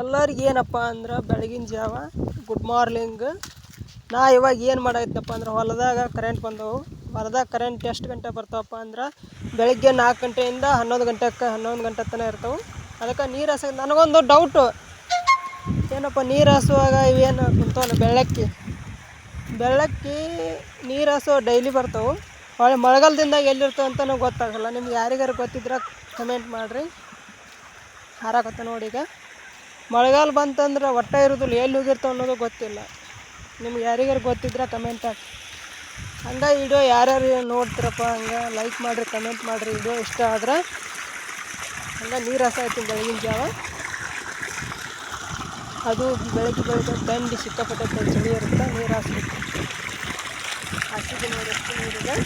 ಎಲ್ಲರಿಗೆ ಏನಪ್ಪ ಅಂದ್ರೆ ಬೆಳಗಿನ ಜಾವ ಗುಡ್ ಮಾರ್ನಿಂಗ್ ನಾ ಇವಾಗ ಏನು ಮಾಡಾಯ್ತಪ್ಪ ಅಂದ್ರೆ ಹೊಲದಾಗ ಕರೆಂಟ್ ಬಂದವು. ಹೊಲದಾಗ ಕರೆಂಟ್ ಎಷ್ಟು ಗಂಟೆ ಬರ್ತಾವಪ್ಪ ಅಂದ್ರೆ ಬೆಳಗ್ಗೆ ನಾಲ್ಕು ಗಂಟೆಯಿಂದ ಹನ್ನೊಂದು ಗಂಟೆಗೆ ಹನ್ನೊಂದು ಗಂಟೆ ತನಕ ಇರ್ತವೆ. ಅದಕ್ಕೆ ನೀರು ಹಾಸ ನನಗೊಂದು ಡೌಟು ಏನಪ್ಪ ನೀರು ಹಾಸುವಾಗ ಇವೇನು ಕುಂತವಲ್ಲ ಬೆಳ್ಳಕ್ಕಿ. ಬೆಳ್ಳಕ್ಕಿ ನೀರು ಹಾಸೋ ಡೈಲಿ ಬರ್ತಾವೆ. ಹೊಳೆ ಮಳೆಗಾಲದಿಂದ ಎಲ್ಲಿರ್ತವೆ ಅಂತ ನಂಗೆ ಗೊತ್ತಾಗಲ್ಲ. ನಿಮ್ಗೆ ಯಾರಿಗಾರು ಗೊತ್ತಿದ್ರೆ ಕಮೆಂಟ್ ಮಾಡಿರಿ. ಹಾರಾಕತ್ತ ನೋಡಿ ಈಗ. ಮಳೆಗಾಲ ಬಂತಂದ್ರೆ ಒಟ್ಟೆ ಇರೋದಿಲ್ಲ, ಎಲ್ಲಿ ಹೋಗಿರ್ತಾವ ಅನ್ನೋದು ಗೊತ್ತಿಲ್ಲ. ನಿಮ್ಗೆ ಯಾರಿಗಾರು ಗೊತ್ತಿದ್ರೆ ಕಮೆಂಟ್ ಹಾಕಿ. ಹಂಗೆ ವಿಡಿಯೋ ಯಾರ್ಯಾರು ನೋಡ್ತಿರಪ್ಪ, ಹಂಗೆ ಲೈಕ್ ಮಾಡಿರಿ ಕಮೆಂಟ್ ಮಾಡಿರಿ ವಿಡಿಯೋ ಇಷ್ಟ ಆದ್ರೆ ಹಂಗೆ ನೀರು ಆಯ್ತು ಬೆಳಗಿನ ಜಾವ. ಅದು ಬೆಳಗ್ಗೆ ಬೆಳಗ್ಗೆ ತಂಡಿ ಸಿಕ್ಕಾಪಟ್ಟೆ ಚಳಿ ಇರುತ್ತೆ, ನೀರು ಹಾಸ್ಬೇಕು. ಹಾಸಿಗೆ ಎಷ್ಟು ನೀರಿದೆ.